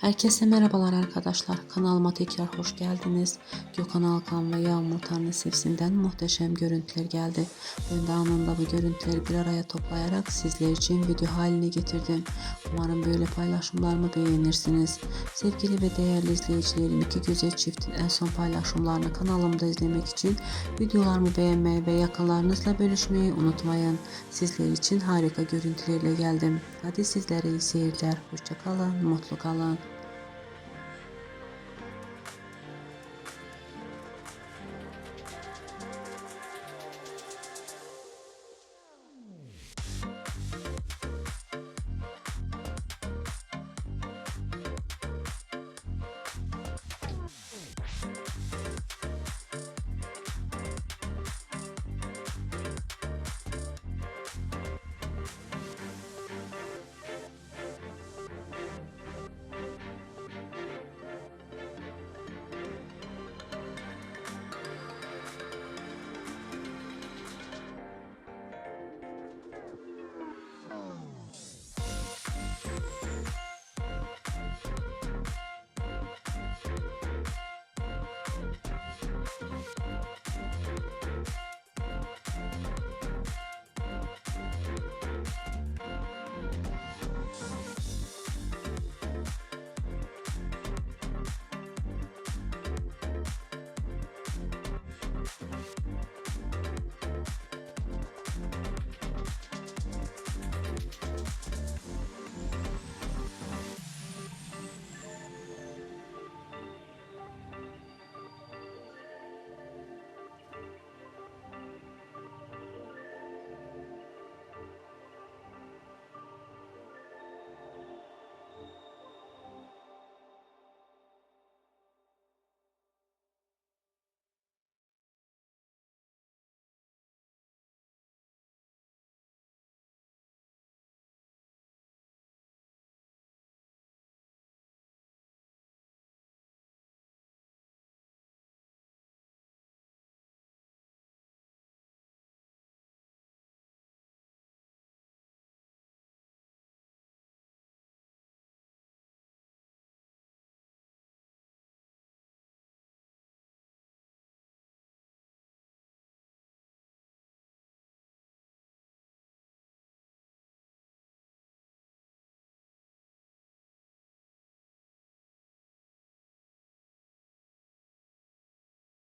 Herkese merhabalar arkadaşlar. Kanalıma tekrar hoş geldiniz. Gökhan Alkan ve Yağmur Tanrı Sevsin'den muhteşem görüntüler geldi. Ben de anında bu görüntüleri bir araya toplayarak sizler için video haline getirdim. Umarım böyle paylaşımlarımı beğenirsiniz. Sevgili ve değerli izleyicilerim iki güzel çiftin en son paylaşımlarını kanalımda izlemek için videolarımı beğenmeyi ve yakınlarınızla bölüşmeyi unutmayın. Sizler için harika görüntülerle geldim. Hadi sizlere iyi seyirler. Hoşçakalın, mutlu kalın.